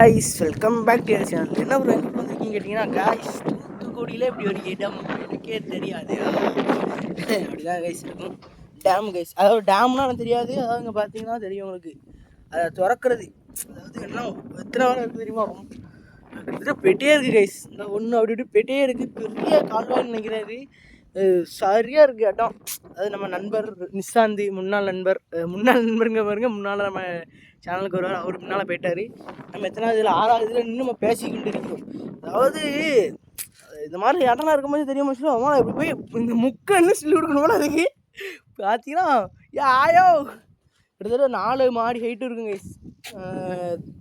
Guys welcome back to channel என்ன bro எங்கே வந்திருக்கீங்க கேட்டிங்கன்னா கைஸ் தூத்துக்குடியில் இப்படி ஒரு இடம் எனக்கே தெரியாது. அப்படிதான் கைஸ் இருக்கும். டேம் கைஸ் அதாவது டேம்னா எனக்கு தெரியாது அதாவது இங்கே பார்த்தீங்கன்னா தெரியும் உங்களுக்கு. அதை திறக்கிறது. அதாவது என்ன எத்தனை வாரம் இருக்குது தெரியுமா? கிட்டத்தட்ட பெட்டே இருக்குது கைஸ் இந்த ஒன்று அப்படி இப்படி பெட்டே இருக்குது பெரிய கால்வாய்னு நினைக்கிறேன் இது. சரியாக இருக்குது இடம் அது நம்ம நண்பர் நிஷாந்தி முன்னாள் நண்பர் முன்னாள் நண்பருங்க பாருங்க. முன்னால் நம்ம சேனலுக்கு வருவார். அவர் முன்னால் போயிட்டார். நம்ம எத்தனாவது இதில் ஆறாவது இதில் இன்னும் நம்ம பேசிக்கிட்டு இருக்கோம். அதாவது இந்த மாதிரி இடம்லாம் இருக்கும்போது தெரிய சொல்லி அவன் இப்படி போய் இந்த முக்கன்னு சொல்லி கொடுக்கணும் அதுக்கு பார்த்தீங்கன்னா ஏ ஆயோ கிட்டத்தட்ட நாலு மாடி ஹைட்டு இருக்குங்க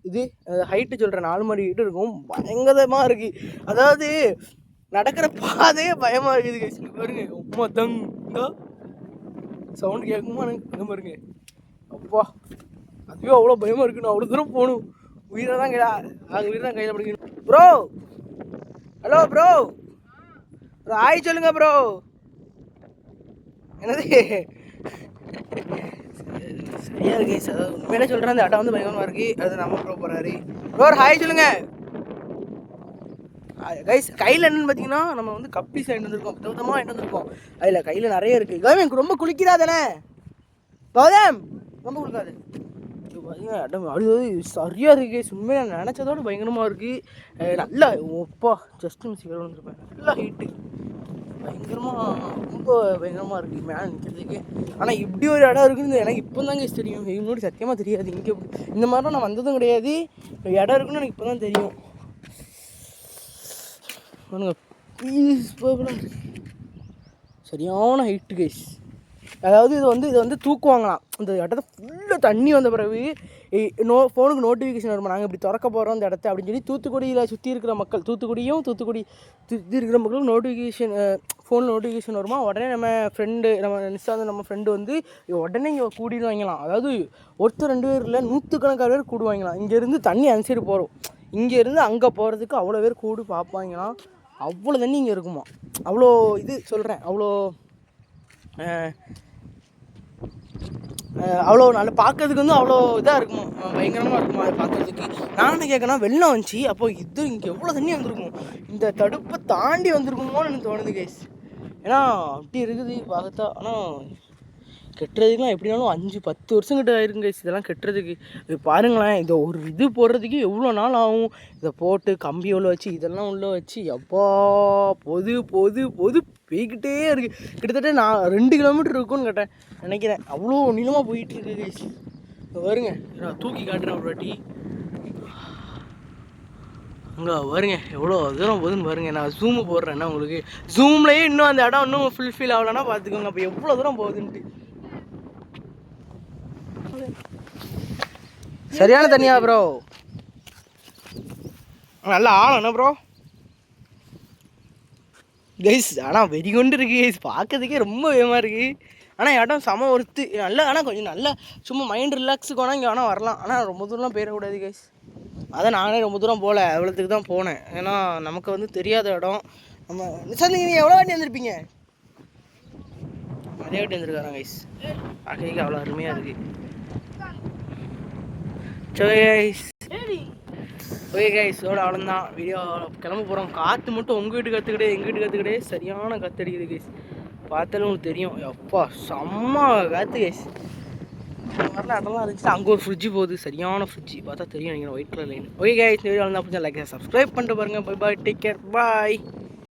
இது ஹைட்டு சொல்கிறேன் நாலு மாடி ஹைட்டு இருக்கும். பயங்கரமாக இருக்குது அதாவது நடக்கிற பாதையே பயமாக இருக்குது guys. பாருங்க உமா தங்க சவுண்டு கேட்குமா எனக்கு? பாருங்க. அப்பா அதுவே அவ்வளோ பயமாக இருக்கணும் அவ்வளோ தூரம் போகணும். உயிரை தான் கையில் அவங்க உயிரை தான் கையில் பிடிக்கணும். ப்ரோ ஹலோ ப்ரோ ஒரு ஆய் சொல்லுங்க ப்ரோ என்னது? சரியா இருக்கு சார் உண்மையிலே சொல்கிறேன் அந்த அட்டை வந்து பயமாக இருக்கு. அது நம்ம ப்ரோ போகிறாரு ப்ரோ ஒரு ஹாய் சொல்லுங்க. கைஸ் கையில் என்னன்னு பார்த்தீங்கன்னா நம்ம வந்து கப்பி சைடு வந்திருக்கோம் விதவிதமாக என்ன வந்திருக்கோம். அதில் கையில் நிறைய இருக்குது கௌதம் எனக்கு ரொம்ப குளிக்கிறாதானே கௌதம் ரொம்ப குளிக்காது. இடம் அழுது சரியாக இருக்கு. உண்மையாக நான் நினச்சதோட பயங்கரமாக இருக்குது நல்லா ஒப்பா ஜஸ்ட் மிஸ் வேறு வந்துருப்பேன் நல்லா ஹீட்டு பயங்கரமாக ரொம்ப பயங்கரமாக இருக்குது மேலே நிற்கிறதுக்கு ஆனால் இப்படி ஒரு இடம் இருக்குன்னு எனக்கு இப்போ தாங்க தெரியும். முன்னாடி சத்தியமாக தெரியாது. இங்கே இந்த மாதிரிலாம் நான் வந்ததும் கிடையாது. இடம் இருக்குன்னு எனக்கு இப்போ தான் தெரியும். பாருங்க. பீஸ்ஃபுல்லாக சரியான ஹைட்டு கைஸ் அதாவது இது வந்து இது வந்து தூக்குவாங்களாம். இந்த இடத்த ஃபுல்லாக தண்ணி வந்த பிறகு நோ ஃபோனுக்கு நோட்டிஃபிகேஷன் வருமா? நாங்கள் இப்படி திறக்க போகிறோம் இந்த இடத்த அப்படின்னு சொல்லி தூத்துக்குடியில் சுற்றி இருக்கிற மக்கள் தூத்துக்குடியும் தூத்துக்குடி சுற்றி இருக்கிற மக்களுக்கு நோட்டிஃபிகேஷன் ஃபோனில் நோட்டிஃபிகேஷன் வருமா? உடனே நம்ம ஃப்ரெண்டு நம்ம நிஷாந்த் நம்ம ஃப்ரெண்டு வந்து உடனே இங்கே கூடிடுவாங்களாம். அதாவது ஒருத்தர் ரெண்டு பேர் இல்லை நூற்றுக்கணக்கான பேர் கூடுவாங்களாம். இங்கேருந்து தண்ணி அந்த சைடு போகிறோம் இங்கேருந்து அங்கே போகிறதுக்கு அவ்வளோ பேர் கூடு பார்ப்பாங்களாம் அவ்வளோ தண்ணி இங்கே இருக்குமா? அவ்வளோ இது சொல்கிறேன் அவ்வளோ அவ்வளோ நல்ல பார்க்கறதுக்கு வந்து அவ்வளோ இதாக இருக்குமா? பயங்கரமாக இருக்குமா அதை பார்க்கறதுக்கு நான் என்ன கேட்கணும் வெள்ளம் வந்துச்சு அப்போ இது இங்கே எவ்வளோ தண்ணி வந்திருக்கும்? இந்த தடுப்பை தாண்டி வந்திருக்குமோன்னு எனக்கு தோணுது கேஸ் ஏன்னா அப்படி இருக்குது பார்த்தா ஆனால் கெட்டுறதுக்குலாம் எப்படினாலும் அஞ்சு பத்து வருஷம் கிட்ட ஆயிருங்க இதெல்லாம் கெட்டுறதுக்கு. இது பாருங்களேன் இதை ஒரு இது போடுறதுக்கு எவ்வளோ நாள் ஆகும்? இதை போட்டு கம்பி உள்ள வச்சு இதெல்லாம் உள்ளே வச்சு எப்பா பொது பொது பொது போய்கிட்டே இருக்குது கிட்டத்தட்ட நான் ரெண்டு கிலோமீட்டர் இருக்கும்னு கேட்டேன். நினைக்கிறேன். அவ்வளோ நீளமாக போயிட்டு இருக்கு கைஸ் வருங்க நான் தூக்கி காட்டுறேன் ஒரு வாட்டி. அங்கே வருங்க எவ்வளோ தூரம் போகுதுன்னு பாருங்க. நான் ஜூமு போடுறேன்னா உங்களுக்கு. ஜூம்லேயே இன்னும் அந்த இடம் இன்னும் ஃபுல்ஃபில் ஆகலைன்னா பார்த்துக்கோங்க. அப்போ எவ்வளோ தூரம் போகுதுன்ட்டு. சரியான தண்ணியா ப்ரோ நல்லா ஆழம் ப்ரோ கைஸ் ஆனால் வெறி கொண்டு இருக்கு கைஸ் பார்க்கறதுக்கே ரொம்ப வேகமாக இருக்கு. ஆனால் இடம் செம ஒருத்து நல்லா ஆனால் கொஞ்சம் நல்லா சும்மா மைண்ட் ரிலாக்ஸுக்கு வேணால் இங்கே வேணால் வரலாம். ஆனால் ரொம்ப தூரம்லாம் போயிடக்கூடாது கைஸ் அதான் நானே ரொம்ப தூரம் போகல. அவ்வளோத்துக்கு தான் போனேன். ஏன்னா நமக்கு வந்து தெரியாத இடம். நம்ம சார் நீங்கள் எவ்வளோ வாட்டி வந்திருப்பீங்க? நிறைய வாட்டி வந்திருக்காரன் கைஸ் பார்க்கறதுக்கு அவ்வளோ அருமையாக இருக்குது கைஸ் ஓகே கைஸ் இதோட அவ்வளோதான் வீடியோ கிளம்ப போகிறோம் காற்று மட்டும் உங்கள் வீட்டு கற்றுக்கிட்டே எங்கள் வீட்டு கற்றுக்கிட்டே சரியான காற்று அடிக்குது கைஸ் பார்த்தாலும் உங்களுக்கு தெரியும். அப்பா செம்ம காற்று கைஸ் மாதிரிலாம் இடம்லாம் இருந்துச்சு அங்கே ஒரு ஃப்ரிட்ஜு போகுது. சரியான ஃப்ரிட்ஜு பார்த்தா தெரியும் நீங்கள் white colour line okay guys இந்த வீடியோ வந்து அப்படி லைக் சப்ஸ்கிரைப் பண்ணிட்டு பாருங்கள் bye bye take care bye